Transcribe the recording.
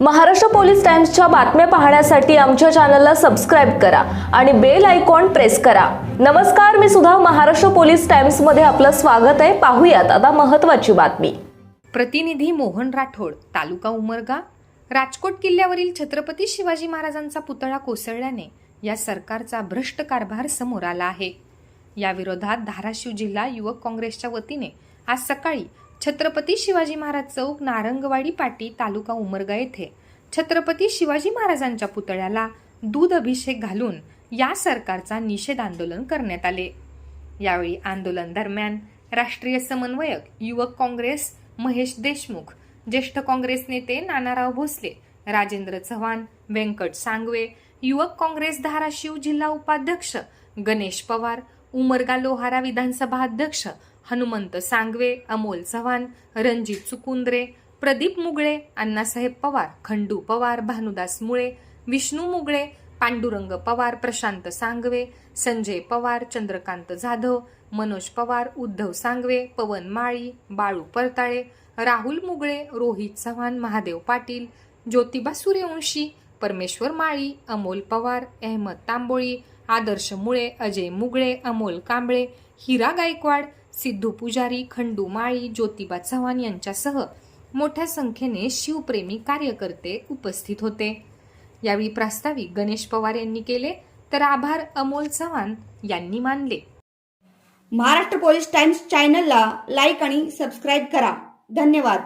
Maharashtra police टाइम्सच्या बातम्या पाहण्यासाठी आमच्या चॅनलला सबस्क्राईब करा आणि बेल आयकॉन प्रेस करा. नमस्कार मी सुद्धा महाराष्ट्र पोलीस टाइम्समध्ये आपलं स्वागत आहे. पाहूयात आता महत्वाची बातमी. प्रतिनिधी मोहन राठोड तालुका उमरगा राजकोट किल्ल्यावरील छत्रपती शिवाजी महाराजांचा पुतळा कोसळल्याने या सरकारचा भ्रष्ट कारभार समोर आला आहे. या विरोधात धाराशिव जिल्हा युवक काँग्रेसच्या वतीने आज सकाळी छत्रपती शिवाजी महाराज चौक नारंगवाडी पाटी तालुका उमरगा येथे. छत्रपती शिवाजी महाराजांच्या पुतळ्याला दूध अभिषेक घालून या सरकारचा निषेध आंदोलन करण्यात आले. यावेळी आंदोलन दरम्यान राष्ट्रीय समन्वयक युवक काँग्रेस महेश देशमुख ज्येष्ठ काँग्रेस नेते नानाराव भोसले राजेंद्र चव्हाण व्यंकट सांगवे युवक काँग्रेस धाराशिव जिल्हा उपाध्यक्ष गणेश पवार उमरगा लोहारा विधानसभा अध्यक्ष हनुमंत सांगवे अमोल चव्हाण रणजित चुकुंद्रे प्रदीप मुगळे अण्णासाहेब पवार खंडू पवार भानुदास मुळे विष्णू मुगळे पांडुरंग पवार प्रशांत सांगवे संजय पवार चंद्रकांत जाधव मनोज पवार उद्धव सांगवे पवन माळी बाळू परताळे राहुल मुगळे रोहित चव्हाण महादेव पाटील ज्योतिबा सूर्यवंशी परमेश्वर माळी अमोल पवार अहमद तांबोळी आदर्श मुळे अजय मुगळे अमोल कांबळे हिरा गायकवाड सिद्धू पुजारी खंडू माळी ज्योतिबा चव्हाण यांच्यासह मोठ्या संख्येने शिवप्रेमी कार्यकर्ते उपस्थित होते. यावेळी प्रास्ताविक गणेश पवार यांनी केले तर आभार अमोल चव्हाण यांनी मानले. महाराष्ट्र पोलीस टाइम्स चॅनलला लाईक आणि सबस्क्राईब करा. धन्यवाद.